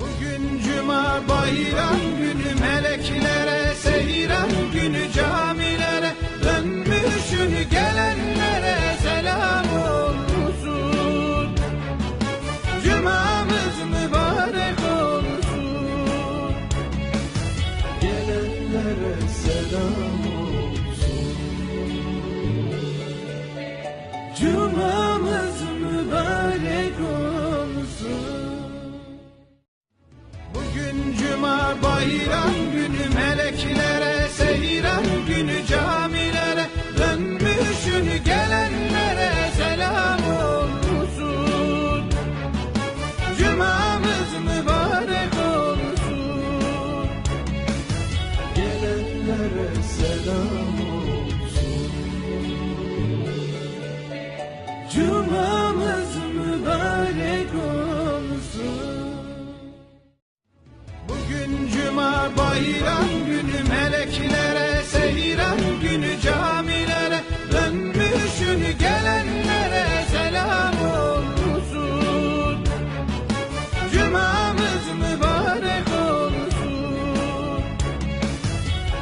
Bugün cuma bayram günü meleklere seyran günü camilere dönmüşün gelenlere selam olsun. Cumamız mübarek olsun. Gelenlere selam olsun. Cumamız mübarek olsun. Bayram günü meleklere seyran günü camilere dönmüşün gelenlere selam olsun. Cumamız mübarek olsun. Gelenlere selam olsun. Cumamız mübarek olsun. Cuma bayram günü meleklere seyran günü camilere dönmüşün gelenlere selam olsun. Cumamız mübarek olsun.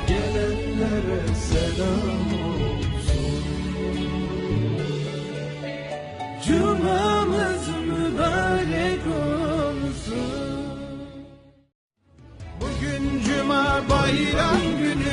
Gelenlere selam olsun. Bayram günü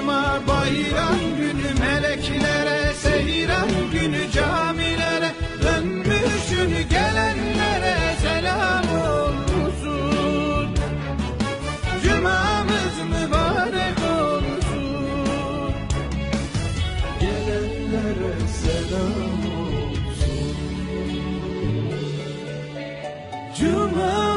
Cuma bayram günü meleklere seyran günü camilere dönmüşün gelenlere selam olsun. Cumamız mübarek olsun. Gelenlere selam olsun. Cuma